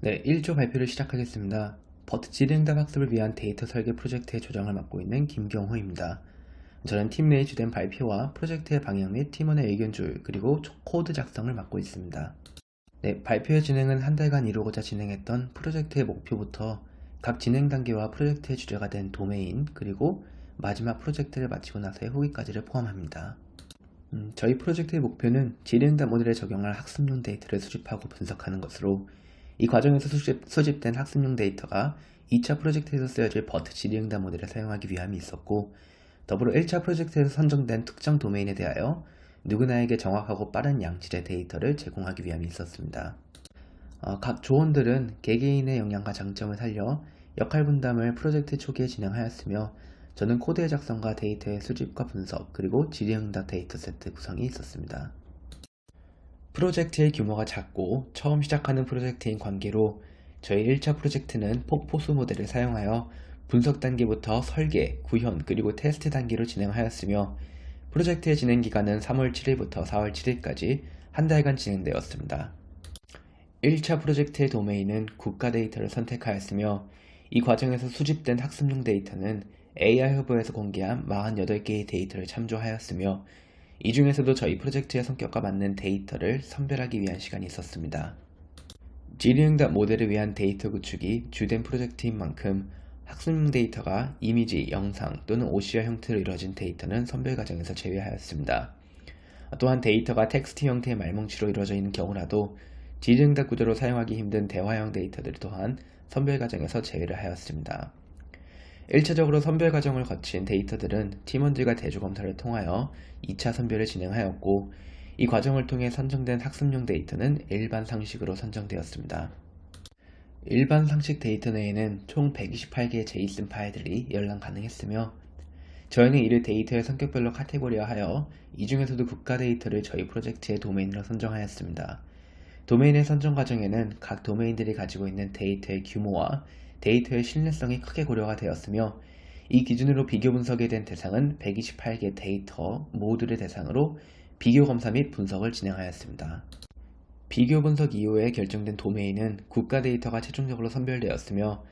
네, 1조 발표를 시작하겠습니다. 버트 지능답 학습을 위한 데이터 설계 프로젝트의 조정을 맡고 있는 김경호입니다. 저는 팀 내의 주된 발표와 프로젝트의 방향 및 팀원의 의견 조율, 그리고 코드 작성을 맡고 있습니다. 네, 발표의 진행은 한 달간 이루고자 진행했던 프로젝트의 목표부터 각 진행 단계와 프로젝트의 주제가 된 도메인, 그리고 마지막 프로젝트를 마치고 나서의 후기까지를 포함합니다. 음, 저희 프로젝트의 목표는 지능답 모델에 적용할 학습용 데이터를 수집하고 분석하는 것으로 이 과정에서 수집, 수집 된 학습용 데이터가 2차 프로젝트에서 쓰여질 버트 지리응답 모델을 사용하기 위함이 있었고 더불어 1차 프로젝트에서 선정된 특정 도메인에 대하여 누구나에게 정확하고 빠른 양질의 데이터를 제공하기 위함이 있었습니다. 어, 각 조원들은 개개인의 역량과 장점을 살려 역할 분담을 프로젝트 초기에 진행하였으며 저는 코드의 작성과 데이터의 수집과 분석 그리고 질의응답 데이터 세트 구성이 있었습니다. 프로젝트의 규모가 작고 처음 시작하는 프로젝트인 관계로 저희 1차 프로젝트는 폭포수 모델을 사용하여 분석 단계부터 설계, 구현, 그리고 테스트 단계로 진행하였으며 프로젝트의 진행 기간은 3월 7일부터 4월 7일까지 한 달간 진행되었습니다. 1차 프로젝트의 도메인은 국가 데이터를 선택하였으며 이 과정에서 수집된 학습용 데이터는 AI 허브에서 공개한 48개의 데이터를 참조하였으며 이 중에서도 저희 프로젝트의 성격과 맞는 데이터를 선별하기 위한 시간이 있었습니다. 질의응답 모델을 위한 데이터 구축이 주된 프로젝트인 만큼 학습용 데이터가 이미지, 영상 또는 OCR 형태로 이루어진 데이터는 선별 과정에서 제외하였습니다. 또한 데이터가 텍스트 형태의 말뭉치로 이루어져 있는 경우라도 질의응답 구조로 사용하기 힘든 대화형 데이터들 또한 선별 과정에서 제외를 하였습니다. 1차적으로 선별 과정을 거친 데이터들은 팀원들과 대조 검사를 통하여 2차 선별을 진행하였고 이 과정을 통해 선정된 학습용 데이터는 일반 상식으로 선정되었습니다. 일반 상식 데이터 내에는 총 128개의 JSON 파일들이 열람 가능했으며 저희는 이를 데이터의 성격별로 카테고리화하여 이 중에서도 국가 데이터를 저희 프로젝트의 도메인으로 선정하였습니다. 도메인의 선정 과정에는 각 도메인들이 가지고 있는 데이터의 규모와 데이터의 신뢰성이 크게 고려가 되었으며 이 기준으로 비교 분석에 된 대상은 128개 데이터 모두를 대상으로 비교 검사 및 분석을 진행하였습니다. 비교 분석 이후에 결정된 도메인은 국가 데이터가 최종적으로 선별되었으며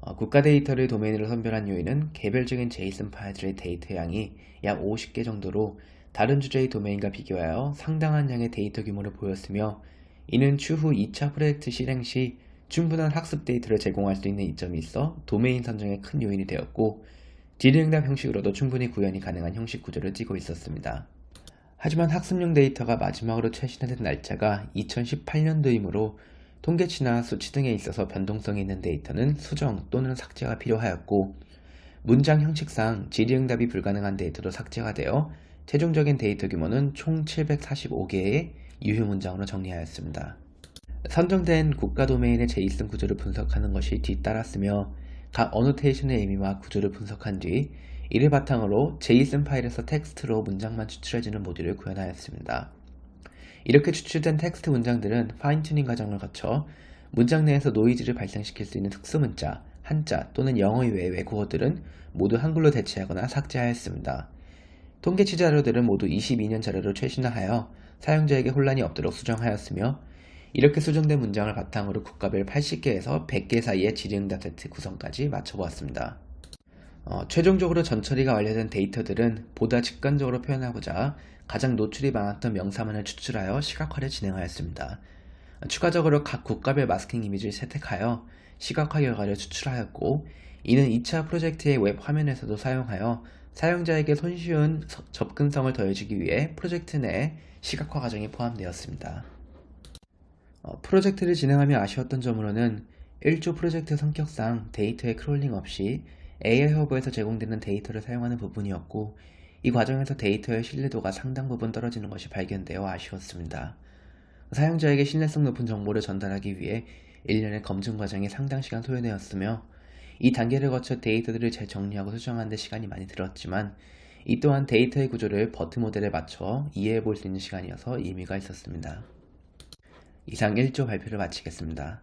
어, 국가 데이터를 도메인으로 선별한 요인은 개별적인 JSON 파일들의 데이터 양이 약 50개 정도로 다른 주제의 도메인과 비교하여 상당한 양의 데이터 규모를 보였으며 이는 추후 2차 프로젝트 실행 시 충분한 학습 데이터를 제공할 수 있는 이점이 있어 도메인 선정에 큰 요인이 되었고 질의응답 형식으로도 충분히 구현이 가능한 형식 구조를 띠고 있었습니다. 하지만 학습용 데이터가 마지막으로 최신화된 날짜가 2018년도이므로 통계치나 수치 등에 있어서 변동성이 있는 데이터는 수정 또는 삭제가 필요하였고 문장 형식상 질의응답이 불가능한 데이터도 삭제가 되어 최종적인 데이터 규모는 총 745개의 유효 문장으로 정리하였습니다. 선정된 국가 도메인의 JSON 구조를 분석하는 것이 뒤따랐으며 각 어노테이션의 의미와 구조를 분석한 뒤 이를 바탕으로 JSON 파일에서 텍스트로 문장만 추출해주는 모듈을 구현하였습니다. 이렇게 추출된 텍스트 문장들은 파인튜닝 과정을 거쳐 문장 내에서 노이즈를 발생시킬 수 있는 특수 문자, 한자 또는 영어 이외의 외국어들은 모두 한글로 대체하거나 삭제하였습니다. 통계치 자료들은 모두 22년 자료로 최신화하여 사용자에게 혼란이 없도록 수정하였으며 이렇게 수정된 문장을 바탕으로 국가별 80개에서 100개 사이의 질의응답 세트 구성까지 맞춰보았습니다. 어, 최종적으로 전처리가 완료된 데이터들은 보다 직관적으로 표현하고자 가장 노출이 많았던 명사만을 추출하여 시각화를 진행하였습니다. 추가적으로 각 국가별 마스킹 이미지를 채택하여 시각화 결과를 추출하였고 이는 2차 프로젝트의 웹 화면에서도 사용하여 사용자에게 손쉬운 접근성을 더해주기 위해 프로젝트 내에 시각화 과정이 포함되었습니다. 어, 프로젝트를 진행하며 아쉬웠던 점으로는 1조 프로젝트 성격상 데이터의 크롤링 없이 AI 허브에서 제공되는 데이터를 사용하는 부분이었고 이 과정에서 데이터의 신뢰도가 상당 부분 떨어지는 것이 발견되어 아쉬웠습니다. 사용자에게 신뢰성 높은 정보를 전달하기 위해 1년의 검증 과정이 상당 시간 소요되었으며 이 단계를 거쳐 데이터들을 재정리하고 수정하는 데 시간이 많이 들었지만 이 또한 데이터의 구조를 버트 모델에 맞춰 이해해 볼 수 있는 시간이어서 의미가 있었습니다. 이상 1조 발표를 마치겠습니다.